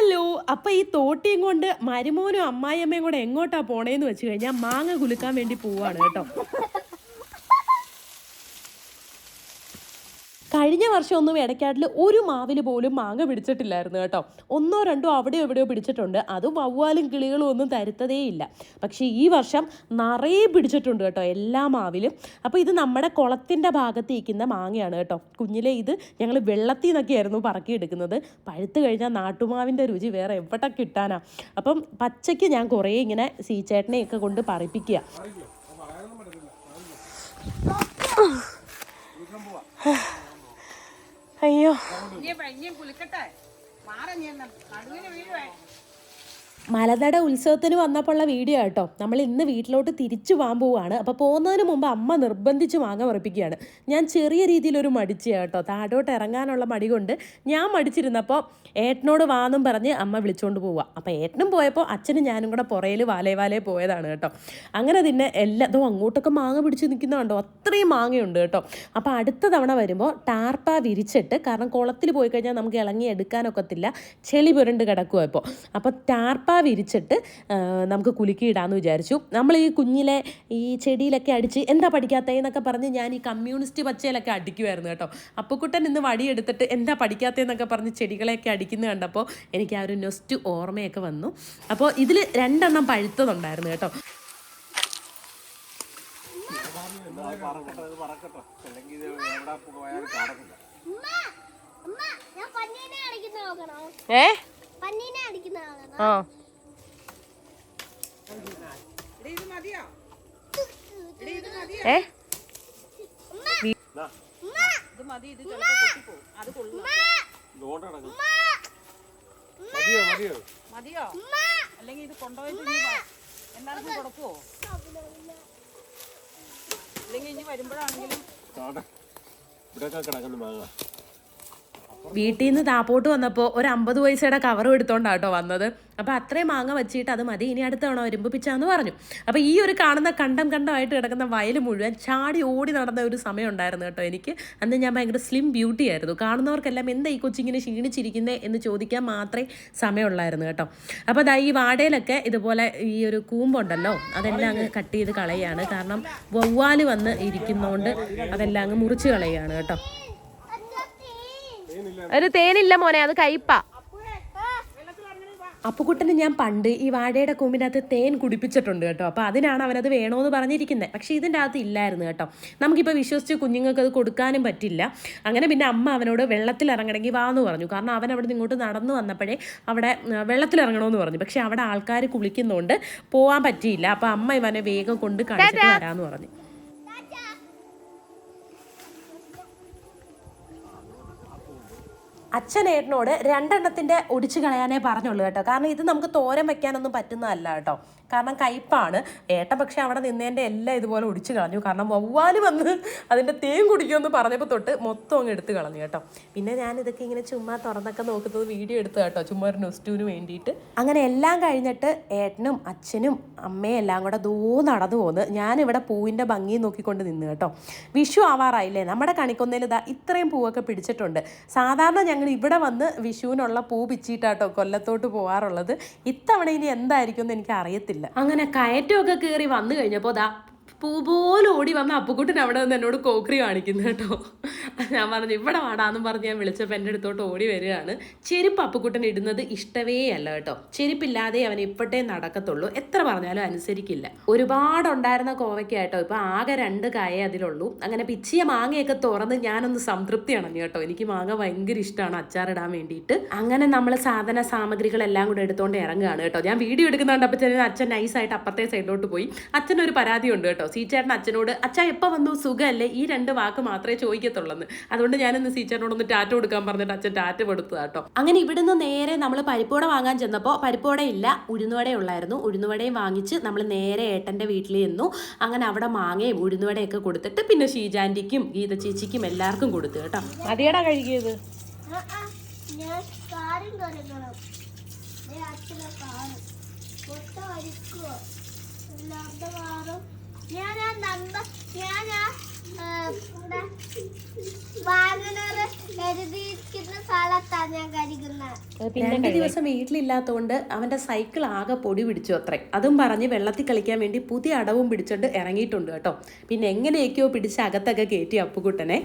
Hello അപ്പൊ ഈ തോട്ടിയും കൊണ്ട് മരുമോനും അമ്മായിയമ്മയും കൂടെ എങ്ങോട്ടാ പോണേന്ന് വെച്ച് കഴിഞ്ഞാൽ മാങ്ങ കുലുക്കാൻ വേണ്ടി പോവാണ് കേട്ടോ. കഴിഞ്ഞ വർഷം ഒന്നും ഇടയ്ക്കാട്ടിൽ ഒരു മാവിൽ പോലും മാങ്ങ പിടിച്ചിട്ടില്ലായിരുന്നു കേട്ടോ. ഒന്നോ രണ്ടോ അവിടെയോ എവിടെയോ പിടിച്ചിട്ടുണ്ട്. അത് വവ്വാലും കിളികളും ഒന്നും തരുത്തതേ ഇല്ല. പക്ഷേ ഈ വർഷം നിറയെ പിടിച്ചിട്ടുണ്ട് കേട്ടോ എല്ലാ മാവിലും. അപ്പോൾ ഇത് നമ്മുടെ കുളത്തിന്റെ ഭാഗത്ത് ഇരിക്കുന്ന മാങ്ങയാണ് കേട്ടോ. കുഞ്ഞിലെ ഇത് ഞങ്ങൾ വെള്ളത്തിൽ നിന്നൊക്കെയായിരുന്നു പറക്കിയെടുക്കുന്നത്. പഴുത്ത് കഴിഞ്ഞാൽ നാട്ടുമാവിന്റെ രുചി വേറെ എവിടെ കിട്ടാനാ. അപ്പം പച്ചയ്ക്ക് ഞാൻ കുറേ ഇങ്ങനെ സീച്ചേട്ടനെയൊക്കെ കൊണ്ട് പറയിപ്പിക്കുക. അയ്യോ. മലനട ഉത്സവത്തിന് വന്നപ്പോഴുള്ള വീഡിയോ കേട്ടോ നമ്മൾ ഇന്ന് വീട്ടിലോട്ട് തിരിച്ചു പോകാൻ പോവുകയാണ്. അപ്പോൾ പോകുന്നതിന് മുമ്പ് അമ്മ നിർബന്ധിച്ച് മാങ്ങ ഉറപ്പിക്കുകയാണ് ഞാൻ ചെറിയ രീതിയിലൊരു മടിച്ചു കേട്ടോ. താഴോട്ട് ഇറങ്ങാനുള്ള മടി കൊണ്ട് ഞാൻ മടിച്ചിരുന്നപ്പോൾ ഏട്ടനോട് വാന്നും പറഞ്ഞ് അമ്മ വിളിച്ചുകൊണ്ട് പോവുക. അപ്പോൾ ഏട്ടനും പോയപ്പോൾ അച്ഛനും ഞാനും കൂടെ പുറയിൽ വാലേ വാലേ പോയതാണ് കേട്ടോ. അങ്ങനെ പിന്നെ എല്ലാതും അങ്ങോട്ടൊക്കെ മാങ്ങ പിടിച്ച് നിൽക്കുന്നതുണ്ടോ അത്രയും മാങ്ങയുണ്ട് കേട്ടോ. അപ്പോൾ അടുത്ത തവണ വരുമ്പോൾ ടാർപ്പ വിരിച്ചിട്ട് കാരണം കുളത്തിൽ പോയി കഴിഞ്ഞാൽ നമുക്ക് ഇളങ്ങി എടുക്കാനൊക്കത്തില്ല. ചെളി പുരണ്ട് കിടക്കുക ഇപ്പോൾ. അപ്പോൾ ടാർപ്പ വിരിച്ചിട്ട് നമുക്ക് കുലുക്കിയിടാമെന്ന് വിചാരിച്ചു. നമ്മൾ ഈ കുഞ്ഞിലെ ഈ ചെടിയിലൊക്കെ അടിച്ച് എന്താ പഠിക്കാത്തതെന്നൊക്കെ പറഞ്ഞ് ഞാൻ ഈ കമ്മ്യൂണിസ്റ്റ് പച്ചയിലൊക്കെ അടിക്കുമായിരുന്നു കേട്ടോ. അപ്പുക്കുട്ടൻ ഇന്ന് വടിയെടുത്തിട്ട് എന്താ പഠിക്കാത്തതെന്നൊക്കെ പറഞ്ഞ് ചെടികളെയൊക്കെ അടിക്കുന്നത് കണ്ടപ്പോൾ എനിക്ക് ആ ഒരു നൊസ്റ്റ് ഓർമ്മയൊക്കെ വന്നു. അപ്പോൾ ഇതിൽ രണ്ടെണ്ണം പഴുത്തതുണ്ടായിരുന്നു കേട്ടോ. ഏ? ആ എടീ, ഇത് മതിയോ എടീ, ഇത് മതിയോ ഏ മതിയോ അല്ലെങ്കിൽ ഇത് കൊണ്ടുപോയിട്ട്. എല്ലാവർക്കും കൊടുക്കുവോ അല്ലെങ്കിൽ ഇനി വരുമ്പോഴാണെങ്കിലും ഇവിടെയൊക്കെ കിടക്കുന്നു മാങ്ങ വീട്ടിൽ നിന്ന് താപ്പോട്ട് വന്നപ്പോൾ ഒരു അമ്പത് പൈസയുടെ കവറും എടുത്തോണ്ടാണ് കേട്ടോ വന്നത്. അപ്പോൾ അത്രയും മാങ്ങ വെച്ചിട്ട് അത് മതി ഇനി അടുത്ത തവണ വരുമ്പോൾ പിച്ചാന്ന് പറഞ്ഞു. അപ്പോൾ ഈ ഒരു കാണുന്ന കണ്ടം കണ്ടമായിട്ട് കിടക്കുന്ന വയൽ മുഴുവൻ ചാടി ഓടി നടന്ന ഒരു സമയം ഉണ്ടായിരുന്നു കേട്ടോ എനിക്ക്. അന്ന് ഞാൻ ഭയങ്കര സ്ലിം ബ്യൂട്ടി ആയിരുന്നു. കാണുന്നവർക്കെല്ലാം എന്താ ഈ കൊച്ചിങ്ങനെ ക്ഷീണിച്ചിരിക്കുന്നത് എന്ന് ചോദിക്കാൻ മാത്രമേ സമയമുള്ളായിരുന്നു കേട്ടോ. അപ്പോൾ ദാ ഈ വാടയിലൊക്കെ ഇതുപോലെ ഈ ഒരു കൂമ്പുണ്ടല്ലോ അതെല്ലാം അങ്ങ് കട്ട് ചെയ്ത് കളയാണ്. കാരണം വവ്വാൽ വന്ന് ഇരിക്കുന്നതുകൊണ്ട് അതെല്ലാം അങ്ങ് മുറിച്ച് കളയാണ് കേട്ടോ. ഒരു തേനില്ല മോനെ അത് കയ്പാ അപ്പുകുട്ടന് ഞാൻ പണ്ട് ഈ വാഴയുടെ കൂമ്പിനകത്ത് തേൻ കുടിപ്പിച്ചിട്ടുണ്ട് കേട്ടോ. അപ്പോൾ അതിനാണ് അവനത് വേണോന്ന് പറഞ്ഞിരിക്കുന്നത് പക്ഷേ ഇതിന്റെ അകത്ത് ഇല്ലായിരുന്നു കേട്ടോ. നമുക്കിപ്പോൾ വിശ്വസിച്ച് കുഞ്ഞുങ്ങൾക്ക് അത് കൊടുക്കാനും പറ്റില്ല. അങ്ങനെ പിന്നെ അമ്മ അവനോട് വെള്ളത്തിൽ ഇറങ്ങണമെങ്കിൽ വാന്ന് പറഞ്ഞു. കാരണം അവൻ അവിടെ നിന്ന് ഇങ്ങോട്ട് നടന്നു വന്നപ്പോഴേ അവിടെ വെള്ളത്തിൽ ഇറങ്ങണമെന്ന് പറഞ്ഞു. പക്ഷേ അവിടെ ആൾക്കാർ കുളിക്കുന്നതുകൊണ്ട് പോകാൻ പറ്റിയില്ല. അപ്പോൾ അമ്മ ഇവനെ വേഗം കൊണ്ട് കാണിച്ചിട്ട് വരാമെന്ന് പറഞ്ഞു. അച്ഛനേട്ടനോട് രണ്ടെണ്ണത്തിന്റെ ഒടിച്ചു കളയാനേ പറഞ്ഞുള്ളൂ കേട്ടോ. കാരണം ഇത് നമുക്ക് തോരം വെക്കാനൊന്നും പറ്റുന്നതല്ല കേട്ടോ. കാരണം കയ്പാണ്. ഏട്ടൻ പക്ഷെ അവിടെ നിന്നതിന്റെ എല്ലാം ഇതുപോലെ ഒടിച്ചു കളഞ്ഞു. കാരണം വവ്വാൽ വന്ന് അതിന്റെ തേൻ കുടിക്കുമെന്ന് പറഞ്ഞപ്പോൾ തൊട്ട് മൊത്തം അങ്ങ് എടുത്ത് കളഞ്ഞു കേട്ടോ. പിന്നെ ഞാൻ ഇതൊക്കെ ഇങ്ങനെ ചുമ്മാ തുറന്നൊക്കെ നോക്കുന്നത് വീഡിയോ എടുത്തു കേട്ടോ ചുമ്മാ ഒരു നൊസ്റ്റുവിന് വേണ്ടിയിട്ട്. അങ്ങനെ എല്ലാം കഴിഞ്ഞിട്ട് ഏട്ടനും അച്ഛനും അമ്മയും എല്ലാം കൂടെ ദൂ നടന്നു പോന്ന്. ഞാനിവിടെ പൂവിന്റെ ഭംഗി നോക്കിക്കൊണ്ട് നിന്ന് കേട്ടോ. വിഷു ആവാറായില്ലേ? നമ്മുടെ കണിക്കൊന്നയിൽ ഇതാ ഇത്രയും പൂവൊക്കെ പിടിച്ചിട്ടുണ്ട്. സാധാരണ ഞങ്ങൾ ഇവിടെ വന്ന് വിഷുവിനുള്ള പൂ പിച്ചിട്ടാട്ടോ കൊല്ലത്തോട്ട് പോകാറുള്ളത് ഇത്തവണ ഇനി എന്തായിരിക്കും എന്ന് എനിക്ക് അറിയത്തില്ല അങ്ങനെ കയറ്റമൊക്കെ കയറി വന്നു കഴിഞ്ഞപ്പോൾ ദാ പൂ പോലെ ഓടി വന്ന അപ്പുക്കുട്ടൻ അവിടെ നിന്ന് എന്നോട് കോക്രി കാണിക്കുന്നു കേട്ടോ. ഞാൻ പറഞ്ഞു ഇവിടെ വാടാന്നും പറഞ്ഞ് ഞാൻ വിളിച്ചപ്പോൾ എന്റെ അടുത്തോട്ട് ഓടി വരികയാണ്. ചെരുപ്പ് അപ്പുക്കുട്ടൻ ഇടുന്നത് ഇഷ്ടവേ അല്ല കേട്ടോ. ചെരുപ്പില്ലാതെ അവൻ ഇപ്പോഴേ നടക്കത്തുള്ളൂ. എത്ര പറഞ്ഞാലും അനുസരിക്കില്ല. ഒരുപാടുണ്ടായിരുന്ന കോവയ്ക്ക കേട്ടോ. ഇപ്പം ആകെ രണ്ട് കായ അതിലുള്ളൂ. അങ്ങനെ പിച്ചിയ മാങ്ങയൊക്കെ തുറന്ന് ഞാനൊന്ന് സംതൃപ്തി അണഞ്ഞു കേട്ടോ. എനിക്ക് മാങ്ങ ഭയങ്കര ഇഷ്ടമാണ് അച്ചാറിടാൻ വേണ്ടിയിട്ട്. അങ്ങനെ നമ്മൾ സാധന സാമഗ്രികളെല്ലാം കൂടെ എടുത്തുകൊണ്ട് ഇറങ്ങുകയാണ് കേട്ടോ. ഞാൻ വീഡിയോ എടുക്കുന്നുണ്ട് അപ്പോൾ അച്ഛൻ നൈസായിട്ട് അപ്പുറത്തെ സൈഡിലോട്ട് പോയി. അച്ഛനൊരു പരാതിയുണ്ട് കേട്ടോ. സീച്ചേട്ടൻ അച്ഛനോട് അച്ഛ എപ്പോൾ വന്നു? സുഖമല്ലേ ഈ രണ്ട് വാക്ക് മാത്രമേ ചോദിക്കത്തുള്ളൂ അതുകൊണ്ട് ഞാനിന്ന് സീച്ചേട്ടനോടൊന്ന് ടാറ്റ കൊടുക്കാൻ പറഞ്ഞിട്ട് അച്ഛൻ ടാറ്റ കൊടുത്തു കേട്ടോ അങ്ങനെ ഇവിടുന്ന് നേരെ നമ്മൾ പരിപ്പോട വാങ്ങാൻ ചെന്നപ്പോൾ പരിപ്പോട ഇല്ല ഉഴുന്നുവട ഉള്ളായിരുന്നു. ഉഴുന്നുവടയും വാങ്ങിച്ച് നമ്മൾ നേരെ ഏട്ടന്റെ വീട്ടിൽ ചെന്നു. അങ്ങനെ അവിടെ മാങ്ങയും ഉഴുന്നുവടയൊക്കെ കൊടുത്തിട്ട് പിന്നെ ഷീജാന്റിക്കും ഗീത ചേച്ചിക്കും എല്ലാവർക്കും കൊടുത്തു കേട്ടോ. അതേടാ കഴുകിയത്. മൊത്തം അരിക്കുവോ എല്ലാവരുടെ കാറും ഞാൻ ആ നമ്പർ ഞാൻ ആ ആ, ഇവിടെ വാങ്ങണത് എഴുതിയിരിക്കുന്ന സ്ഥലത്താണ് ഞാൻ കഴിക്കുന്നത് രണ്ട് ദിവസം വീട്ടിലില്ലാത്തതുകൊണ്ട് അവന്റെ സൈക്കിൾ ആകെ പൊടി പിടിച്ചു അത്രേ. അതും പറഞ്ഞ് വെള്ളത്തിൽ കളിക്കാൻ വേണ്ടി പുതിയ അടവും പിടിച്ചോണ്ട് ഇറങ്ങിയിട്ടുണ്ട് കേട്ടോ. പിന്നെ എങ്ങനെയൊക്കെയോ പിടിച്ച് അകത്തൊക്കെ കയറ്റി അപ്പുകുട്ടനെ.